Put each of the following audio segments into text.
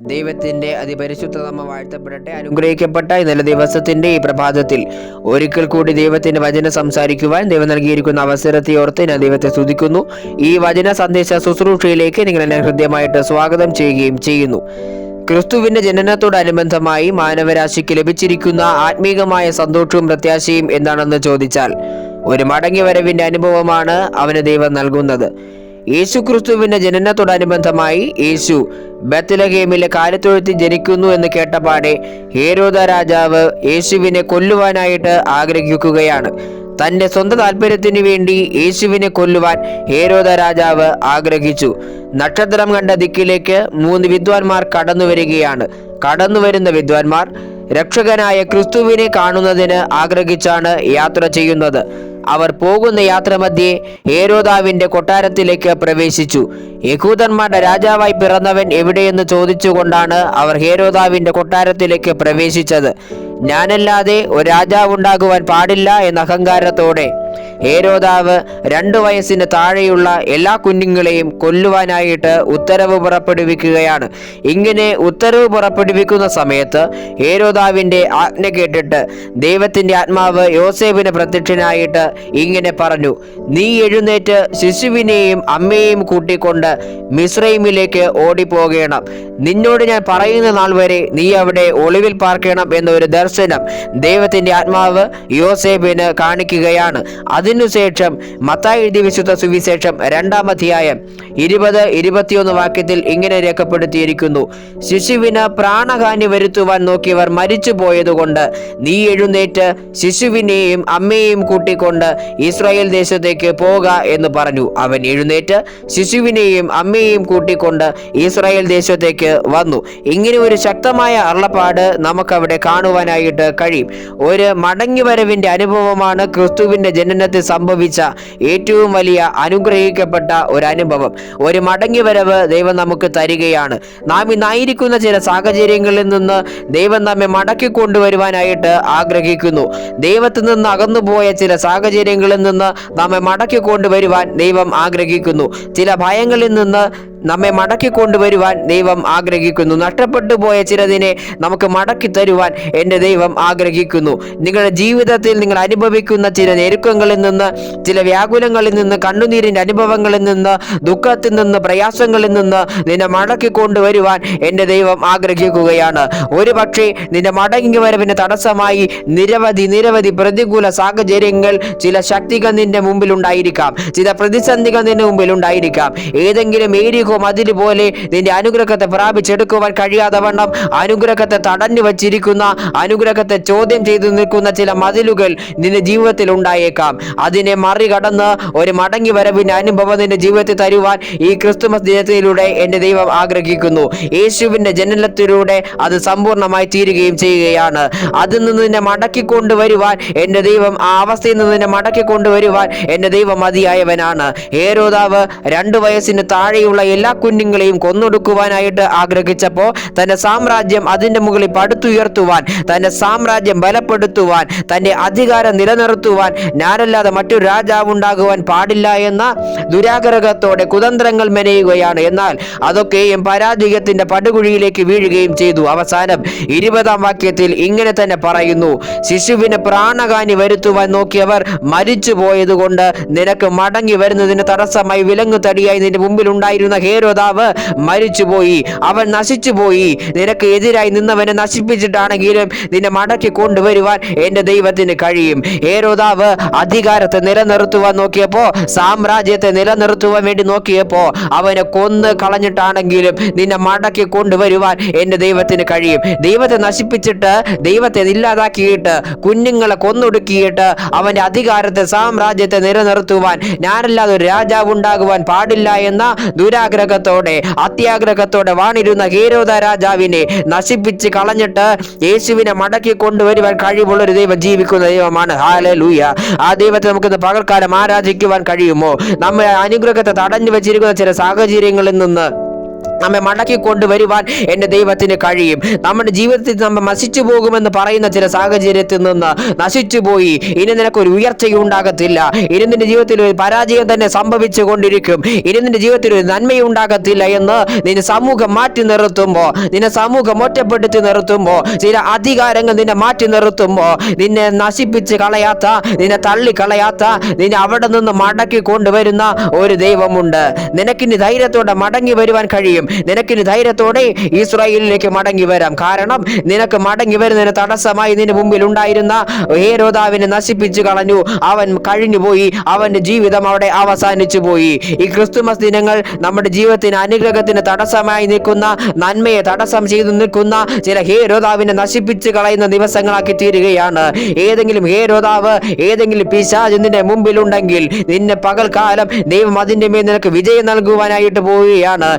ദൈവത്തിന്റെ അതിപരിശുദ്ധ നമ്മ വാഴ്ത്തപ്പെടട്ടെ അനുഗ്രഹിക്കപ്പെട്ട ഇന്നലെ ദിവസത്തിന്റെ ഈ പ്രഭാതത്തിൽ ഒരിക്കൽ കൂടി ദൈവത്തിന്റെ വചന സംസാരിക്കുവാൻ ദൈവം നൽകിയിരിക്കുന്ന അവസരത്തെ ഓർത്ത് ഞാൻ ദൈവത്തെ സ്തുതിക്കുന്നു. ഈ വചന സന്ദേശ ശുശ്രൂഷയിലേക്ക് നിങ്ങൾ എന്നെ ഹൃദ്യമായിട്ട് സ്വാഗതം ചെയ്യുകയും ചെയ്യുന്നു. ക്രിസ്തുവിന്റെ ജനനത്തോടനുബന്ധമായി മാനവരാശിക്ക് ലഭിച്ചിരിക്കുന്ന ആത്മീകമായ സന്തോഷവും പ്രത്യാശയും എന്താണെന്ന് ചോദിച്ചാൽ ഒരു മടങ്ങി വരവിന്റെ അനുഭവമാണ് അവന് ദൈവം നൽകുന്നത്. യേശു ക്രിസ്തുവിന്റെ ജനനത്തോടനുബന്ധമായി യേശു ബത്തലഹേമിലെ കാലത്തൊഴുത്തി ജനിക്കുന്നു എന്ന് കേട്ടപാടെ ഹേരോദ രാജാവ് യേശുവിനെ കൊല്ലുവാനായിട്ട് ആഗ്രഹിക്കുകയാണ്. തന്റെ സ്വന്തം താല്പര്യത്തിന് വേണ്ടി യേശുവിനെ കൊല്ലുവാൻ ഹേരോദ രാജാവ് ആഗ്രഹിച്ചു. നക്ഷത്രം കണ്ട ദിക്കിലേക്ക് മൂന്ന് വിദ്വാൻമാർ കടന്നു വരികയാണ്. കടന്നു വരുന്ന വിദ്വാൻമാർ രക്ഷകനായ ക്രിസ്തുവിനെ കാണുന്നതിന് ആഗ്രഹിച്ചാണ് യാത്ര ചെയ്യുന്നത്. അവർ പോകുന്ന യാത്രമധ്യേ ഹേരോദാവിന്റെ കൊട്ടാരത്തിലേക്ക് പ്രവേശിച്ചു. യഹൂദന്മാരുടെ രാജാവായി പിറന്നവൻ എവിടെയെന്ന് ചോദിച്ചുകൊണ്ടാണ് അവർ ഹേരോദാവിന്റെ കൊട്ടാരത്തിലേക്ക് പ്രവേശിച്ചത്. ഞാനല്ലാതെ ഒരു രാജാവുണ്ടാകുവാൻ പാടില്ല എന്ന അഹങ്കാരത്തോടെ ഹേരോദാവ് രണ്ടു വയസ്സിന് താഴെയുള്ള എല്ലാ കുഞ്ഞുങ്ങളെയും കൊല്ലുവാനായിട്ട് ഉത്തരവ് പുറപ്പെടുവിക്കുകയാണ്. ഇങ്ങനെ ഉത്തരവ് പുറപ്പെടുവിക്കുന്ന സമയത്ത് ഹേരോദാവിന്റെ ആജ്ഞ കേട്ടിട്ട് ദൈവത്തിന്റെ ആത്മാവ് യോസേഫിന് പ്രത്യക്ഷനായിട്ട് ഇങ്ങനെ പറഞ്ഞു നീ എഴുന്നേറ്റ് ശിശുവിനെയും അമ്മയെയും കൂട്ടിക്കൊണ്ട് മിസ്രൈമിലേക്ക് ഓടിപ്പോകണം. നിന്നോട് ഞാൻ പറയുന്ന നാൾ വരെ നീ അവിടെ ഒളിവിൽ പാർക്കണം എന്നൊരു ദർശനം ദൈവത്തിന്റെ ആത്മാവ് യോസേബിന് കാണിക്കുകയാണ്. അതിനുശേഷം മത്തായി എഴുതി വിശുദ്ധ സുവിശേഷം രണ്ടാം അധ്യായം ഇരുപത് ഇരുപത്തിയൊന്ന് വാക്യത്തിൽ ഇങ്ങനെ രേഖപ്പെടുത്തിയിരിക്കുന്നു. ശിശുവിന് പ്രാണഹാനി വരുത്തുവാൻ നോക്കിയവർ മരിച്ചു പോയതുകൊണ്ട് നീ എഴുന്നേറ്റ് ശിശുവിനെയും അമ്മയെയും കൂട്ടിക്കൊണ്ട് ഇസ്രായേൽ ദേശത്തേക്ക് പോക എന്ന് പറഞ്ഞു. അവൻ എഴുന്നേറ്റ് ശിശുവിനെയും അമ്മയെയും കൂട്ടിക്കൊണ്ട് ഇസ്രായേൽ ദേശത്തേക്ക് വന്നു. ഇങ്ങനെ ഒരു ശക്തമായ അള്ളപ്പാട് നമുക്കവിടെ കാണുവാനായിട്ട് കഴിയും. ഒരു മടങ്ങിവരവിന്റെ അനുഭവമാണ് ക്രിസ്തുവിന്റെ ജനനത്തിൽ സംഭവിച്ച ഏറ്റവും വലിയ അനുഗ്രഹിക്കപ്പെട്ട ഒരു അനുഭവം ഒരു മടങ്ങി വരവ് ദൈവം നമുക്ക് തരികയാണ്. നാം ഇന്നായിരിക്കുന്ന ചില സാഹചര്യങ്ങളിൽ നിന്ന് ദൈവം നമ്മെ മടക്കി കൊണ്ടുവരുവാനായിട്ട് ആഗ്രഹിക്കുന്നു. ദൈവത്തിൽ നിന്ന് അകന്നുപോയ ചില സാഹചര്യങ്ങളിൽ നിന്ന് നമ്മെ മടക്കി കൊണ്ടുവരുവാൻ ദൈവം ആഗ്രഹിക്കുന്നു. ചില ഭയങ്ങളിൽ നിന്ന് നമ്മെ മടക്കി കൊണ്ടുവരുവാൻ ദൈവം ആഗ്രഹിക്കുന്നു. നഷ്ടപ്പെട്ടു പോയ ചിലതിനെ നമുക്ക് മടക്കി തരുവാൻ എന്റെ ദൈവം ആഗ്രഹിക്കുന്നു. നിങ്ങളുടെ ജീവിതത്തിൽ നിങ്ങൾ അനുഭവിക്കുന്ന ചില ഞെരുക്കങ്ങളിൽ നിന്ന് ചില വ്യാകുലങ്ങളിൽ നിന്ന് കണ്ണുനീരിന്റെ അനുഭവങ്ങളിൽ നിന്ന് ദുഃഖത്തിൽ നിന്ന് പ്രയാസങ്ങളിൽ നിന്ന് നിന്നെ മടക്കി കൊണ്ടുവരുവാൻ എന്റെ ദൈവം ആഗ്രഹിക്കുകയാണ്. ഒരു പക്ഷേ നിന്റെ മടങ്ങി വരവിന് തടസ്സമായി നിരവധി നിരവധി പ്രതികൂല സാഹചര്യങ്ങൾ ചില ശക്തികൾ നിന്റെ മുമ്പിൽ ഉണ്ടായിരിക്കാം. ചില പ്രതിസന്ധികൾ നിന്റെ മുമ്പിൽ ഉണ്ടായിരിക്കാം. ഏതെങ്കിലും ഏരിയ മതിൽ പോലെ നിന്റെ അനുഗ്രഹത്തെ പ്രാപിച്ചെടുക്കുവാൻ കഴിയാതെ വണ്ണം. അനുഗ്രഹത്തെ തടഞ്ഞു വച്ചിരിക്കുന്ന അനുഗ്രഹത്തെ ചോദ്യം ചെയ്തു നിൽക്കുന്ന ചില മതിലുകൾ നിന്റെ ജീവിതത്തിൽ ഉണ്ടായേക്കാം. അതിനെ മറികടന്ന് ഒരു മടങ്ങി വരവിന്റെ അനുഭവം നിന്റെ ജീവിതത്തിൽ തരുവാൻ ഈ ക്രിസ്തുമസ് ദിനത്തിലൂടെ എന്റെ ദൈവം ആഗ്രഹിക്കുന്നു. യേശുവിന്റെ ജനനത്തിലൂടെ അത് സമ്പൂർണമായി തീരുകയും ചെയ്യുകയാണ്. അതിൽ നിന്ന് നിന്നെ മടക്കി കൊണ്ടുവരുവാൻ എന്റെ ദൈവം ആ അവസ്ഥയിൽ നിന്ന് നിന്നെ മടക്കി കൊണ്ടുവരുവാൻ എന്റെ ദൈവം മതിയായവനാണ്. ഏരോദാവ് രണ്ടു വയസ്സിന് താഴെയുള്ള എല്ലാ കുഞ്ഞുങ്ങളെയും കൊന്നൊടുക്കുവാനായിട്ട് ആഗ്രഹിച്ചപ്പോൾ തന്റെ സാമ്രാജ്യം അതിന്റെ മുകളിൽ പടുത്തുയർത്തുവാൻ തന്റെ സാമ്രാജ്യം ബലപ്പെടുത്തുവാൻ തന്റെ അധികാരം നിലനിർത്തുവാൻ ഞാനല്ലാതെ മറ്റൊരു രാജാവ് ഉണ്ടാകുവാൻ പാടില്ല എന്ന ദുരാഗ്രഹത്തോടെ കുതന്ത്രങ്ങൾ മെനയുകയാണ്. എന്നാൽ അതൊക്കെയും പരാജയത്തിന്റെ പടുകുഴിയിലേക്ക് വീഴുകയും ചെയ്തു. അവസാനം ഇരുപതാം വാക്യത്തിൽ ഇങ്ങനെ തന്നെ പറയുന്നു ശിശുവിന് പ്രാണഹാനി വരുത്തുവാൻ നോക്കിയവർ മരിച്ചു പോയതുകൊണ്ട് നിനക്ക് മടങ്ങി വരുന്നതിന് തടസ്സമായി വിലങ്ങു തടിയായി നിന്റെ മുമ്പിൽ ഉണ്ടായിരുന്ന ഹേരോദാവ് മരിച്ചുപോയി. അവൻ നശിച്ചുപോയി. നിനക്ക് എതിരായി നിന്നവനെ നശിപ്പിച്ചിട്ടാണെങ്കിലും നിന്നെ മടക്കി കൊണ്ടുവരുവാൻ എന്റെ ദൈവത്തിന് കഴിയും. ഹേരോദാവ് അധികാരത്തെ നിലനിർത്തുവാൻ നോക്കിയപ്പോൾ സാമ്രാജ്യത്തെ നിലനിർത്തുവാൻ വേണ്ടി നോക്കിയപ്പോൾ അവനെ കൊന്ന് കളഞ്ഞിട്ടാണെങ്കിലും നിന്നെ മടക്കി കൊണ്ടുവരുവാൻ എന്റെ ദൈവത്തിന് കഴിയും. ദൈവത്തെ നശിപ്പിച്ചിട്ട് ദൈവത്തെ ഇല്ലാതാക്കിയിട്ട് കുഞ്ഞുങ്ങളെ കൊന്നൊടുക്കിയിട്ട് അവന്റെ അധികാരത്തെ സാമ്രാജ്യത്തെ നിലനിർത്തുവാൻ ഞാനല്ലാതെ ഒരു രാജാവ് ഉണ്ടാകുവാൻ പാടില്ല എന്ന ദുരാഗ്രഹത്തോടെ അത്യാഗ്രഹത്തോടെ വാണിരുന്ന ഹീരോദ രാജാവിനെ നശിപ്പിച്ച് കളഞ്ഞിട്ട് യേശുവിനെ മടക്കി കൊണ്ടുവരുവാൻ കഴിവുള്ള ഒരു ദൈവം ജീവിക്കുന്ന ദൈവമാണ്. ഹാലലൂയ ആ ദൈവത്തെ നമുക്ക് ഇന്ന് പകൽക്കാലം ആരാധിക്കുവാൻ കഴിയുമോ? നമ്മെ അനുഗ്രഹത്തെ തടഞ്ഞു വെച്ചിരിക്കുന്ന ചില സാഹചര്യങ്ങളിൽ നിന്ന് നമ്മെ മടക്കി കൊണ്ടുവരുവാൻ എന്റെ ദൈവത്തിന് കഴിയും. നമ്മുടെ ജീവിതത്തിൽ നമ്മൾ നശിച്ചു പോകുമെന്ന് പറയുന്ന ചില സാഹചര്യത്തിൽ നിന്ന് നശിച്ചു പോയി. ഇനി നിനക്കൊരു ഉയർച്ചയുണ്ടാകത്തില്ല ഇനി നിന്റെ ജീവിതത്തിൽ ഒരു പരാജയം തന്നെ സംഭവിച്ചു കൊണ്ടിരിക്കും. ഇനി നിന്റെ ജീവിതത്തിൽ ഒരു നന്മയും നന്മയുണ്ടാകത്തില്ല എന്ന് നിന്റെ സമൂഹം മാറ്റി നിർത്തുമ്പോ നിന്നെ സമൂഹം ഒറ്റപ്പെടുത്തി നിർത്തുമ്പോ ചില അധികാരങ്ങൾ നിന്നെ മാറ്റി നിർത്തുമ്പോ നിന്നെ നശിപ്പിച്ച് കളയാത്ത നിന്നെ തള്ളി കളയാത്ത നിന്നെ അവിടെ നിന്ന് മടക്കി കൊണ്ടുവരുന്ന ഒരു ദൈവമുണ്ട്. നിനക്കിനി ധൈര്യത്തോടെ മടങ്ങി വരുവാൻ കഴിയും. നിനക്കിനി ധൈര്യത്തോടെ ഇസ്രായേലിലേക്ക് മടങ്ങി വരാം. കാരണം നിനക്ക് മടങ്ങി വരുന്നതിന് തടസ്സമായി നിന്റെ മുമ്പിൽ ഉണ്ടായിരുന്ന ഹേരോദാവിനെ നശിപ്പിച്ചു കളഞ്ഞു. അവൻ കഴിഞ്ഞുപോയി. അവന്റെ ജീവിതം അവിടെ അവസാനിച്ചു പോയി. ഈ ക്രിസ്തുമസ് ദിനങ്ങൾ നമ്മുടെ ജീവിതത്തിന് അനുഗ്രഹത്തിന് തടസ്സമായി നിൽക്കുന്ന നന്മയെ തടസ്സം ചെയ്തു നിൽക്കുന്ന ചില ഹേരോദാവിനെ നശിപ്പിച്ചു കളയുന്ന ദിവസങ്ങളാക്കി തീരുകയാണ്. ഏതെങ്കിലും ഹേരോദാവ് ഏതെങ്കിലും പിശാജ് നിന്റെ മുമ്പിൽ ഉണ്ടെങ്കിൽ നിന്നെ പകൽക്കാലം ദൈവം അതിന്റെ മേൽ നിനക്ക് വിജയം നൽകുവാനായിട്ട് പോവുകയാണ്.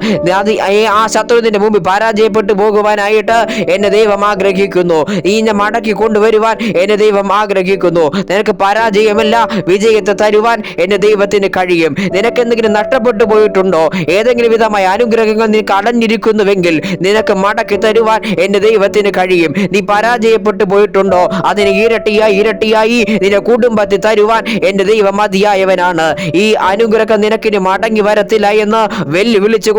ആ ശത്രുവിന്റെ മുമ്പിൽ പരാജയപ്പെട്ടു പോകുവാനായിട്ട് എന്നെ ദൈവം ആഗ്രഹിക്കുന്നു. ഈ ഞാൻ മടക്കി കൊണ്ടുവരുവാൻ എന്നെ ദൈവം ആഗ്രഹിക്കുന്നു. നിനക്ക് പരാജയമല്ല വിജയത്തെ തരുവാൻ എന്റെ ദൈവത്തിന് കഴിയും. നിനക്ക് എന്തെങ്കിലും നഷ്ടപ്പെട്ടു പോയിട്ടുണ്ടോ? ഏതെങ്കിലും വിധമായ അനുഗ്രഹങ്ങൾ നിനക്ക് അടഞ്ഞിരിക്കുന്നുവെങ്കിൽ നിനക്ക് മടക്കി തരുവാൻ എന്റെ ദൈവത്തിന് കഴിയും. നീ പരാജയപ്പെട്ടു പോയിട്ടുണ്ടോ? അതിന് ഇരട്ടിയായി ഇരട്ടിയായി നിന്റെ കുടുംബത്തിൽ തരുവാൻ എന്റെ ദൈവം മതിയായവനാണ്. ഈ അനുഗ്രഹം നിനക്കിന് മടങ്ങി വരത്തില്ല എന്ന് വെല്ലുവിളിച്ചു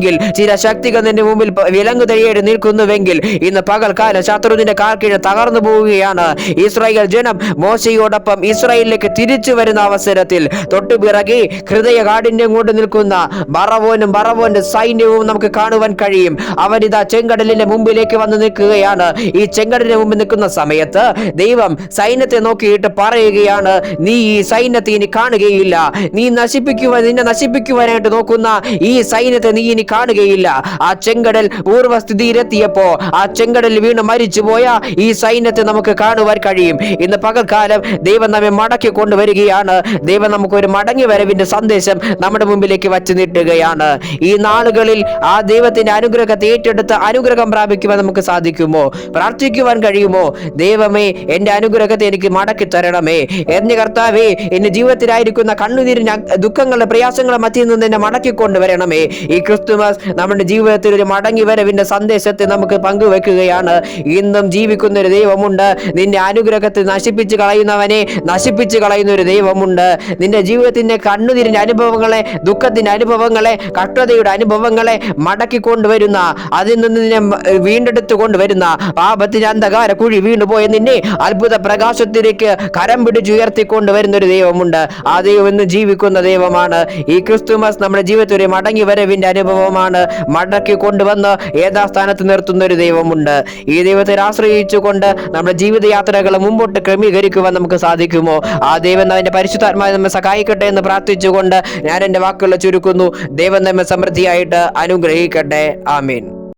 കൊണ്ടിരിക്കുന്നുവെങ്കിൽ ചില ശക്തികൾ നിന്റെ മുമ്പിൽ വിലങ്ങു തയ്യേറി നിൽക്കുന്നുവെങ്കിൽ ഇന്ന് പകൽക്കാലം ശത്രുവിന്റെ കാൽക്കീഴ് തകർന്നു പോവുകയാണ്. ഇസ്രായേൽ ജനം മോശയോടൊപ്പം ഇസ്രായേലിലേക്ക് തിരിച്ചു വരുന്ന അവസരത്തിൽ തൊട്ടുപിറകി ഹൃദയ കാഠിന്യം കൊണ്ട് നിൽക്കുന്ന ബറവോനും ബറവോന്റെ സൈന്യവും നമുക്ക് കാണുവാൻ കഴിയും. അവരിതാ ചെങ്കടലിന്റെ മുമ്പിലേക്ക് വന്ന് നിൽക്കുകയാണ്. ഈ ചെങ്കടലിന്റെ മുമ്പിൽ നിൽക്കുന്ന സമയത്ത് ദൈവം സൈന്യത്തെ നോക്കിയിട്ട് പറയുകയാണ് നീ ഈ സൈന്യത്തെ ഇനി കാണുകയില്ല. നീ നശിപ്പിക്കുവാൻ നിന്നെ നശിപ്പിക്കുവാനായിട്ട് നോക്കുന്ന ഈ സൈന്യത്തെ നീ ഇനി കാണുകയില്ല. ആ ചെങ്കടൽ പൂർവസ്ഥിതിയിലെത്തിയപ്പോ ആ ചെങ്കടൽ വീണ് മരിച്ചുപോയ ഈ സൈന്യത്തെ നമുക്ക് കാണുവാൻ കഴിയും. ഇന്ന് പകൽക്കാലം ദൈവം നമ്മെ മടക്കി കൊണ്ടുവരികയാണ്. ദൈവം നമുക്ക് ഒരു മടങ്ങി വരവിന്റെ സന്ദേശം നമ്മുടെ മുമ്പിലേക്ക് വച്ചു നീട്ടുകയാണ്. ഈ നാളുകളിൽ ആ ദൈവത്തിന്റെ അനുഗ്രഹത്തെ ഏറ്റെടുത്ത് അനുഗ്രഹം പ്രാപിക്കുവാൻ നമുക്ക് സാധിക്കുമോ? പ്രാർത്ഥിക്കുവാൻ കഴിയുമോ? ദൈവമേ എന്റെ അനുഗ്രഹത്തെ എനിക്ക് മടക്കി തരണമേ. എന്റെ കർത്താവേ എന്റെ ജീവിതത്തിലായിരിക്കുന്ന കണ്ണുനീരിന് ദുഃഖങ്ങളുടെ പ്രയാസങ്ങളെ മധ്യയിൽ നിന്ന് എന്നെ മടക്കി കൊണ്ടുവരണമേ. ഈ ക്രിസ്തുമസ് നമ്മുടെ ജീവിതത്തിൽ ഒരു മടങ്ങി വരവിന്റെ സന്ദേശത്തെ നമുക്ക് പങ്കുവെക്കുകയാണ്. ഇന്നും ജീവിക്കുന്ന ഒരു ദൈവമുണ്ട്. നിന്റെ അനുഗ്രഹത്തെ നശിപ്പിച്ച് കളയുന്നവനെ നശിപ്പിച്ച് കളയുന്ന ഒരു ദൈവമുണ്ട്. നിന്റെ ജീവിതത്തിന്റെ കണ്ണുനീരിന്റെ അനുഭവങ്ങളെ ദുഃഖത്തിന്റെ അനുഭവങ്ങളെ കഷ്ടതയുടെ അനുഭവങ്ങളെ മടക്കി കൊണ്ടുവരുന്ന അതിൽ നിന്ന് നിന്നെ വീണ്ടെടുത്തു കൊണ്ടുവരുന്ന പാപത്തിന് അന്ധകാര കുഴി വീണുപോയ നിന്നെ അത്ഭുത പ്രകാശത്തിലേക്ക് കരം പിടിച്ചുയർത്തിക്കൊണ്ട് വരുന്ന ഒരു ദൈവമുണ്ട്. ആ ദൈവം ഇന്ന് ജീവിക്കുന്ന ദൈവമാണ്. ഈ ക്രിസ്തുമസ് നമ്മുടെ ജീവിതത്തിൽ മടങ്ങി വരവിന്റെ അനുഭവമാണ് മടക്കി കൊണ്ടുവന്ന് യഥാസ്ഥാനത്ത് നിർത്തുന്ന ഒരു ദൈവമുണ്ട്. ഈ ദൈവത്തെ ആശ്രയിച്ചുകൊണ്ട് നമ്മുടെ ജീവിതയാത്രകൾ മുമ്പോട്ട് ക്രമീകരിക്കുവാൻ നമുക്ക് സാധിക്കുമോ? ആ ദൈവം അവന്റെ പരിശുദ്ധാത്മാവിനെ നമ്മെ സഹായിക്കട്ടെ എന്ന് പ്രാർത്ഥിച്ചുകൊണ്ട് ഞാൻ എന്റെ വാക്കുകൾ ചുരുക്കുന്നു. ദൈവം നമ്മെ സമൃദ്ധിയായിട്ട് അനുഗ്രഹിക്കട്ടെ. ആമീൻ.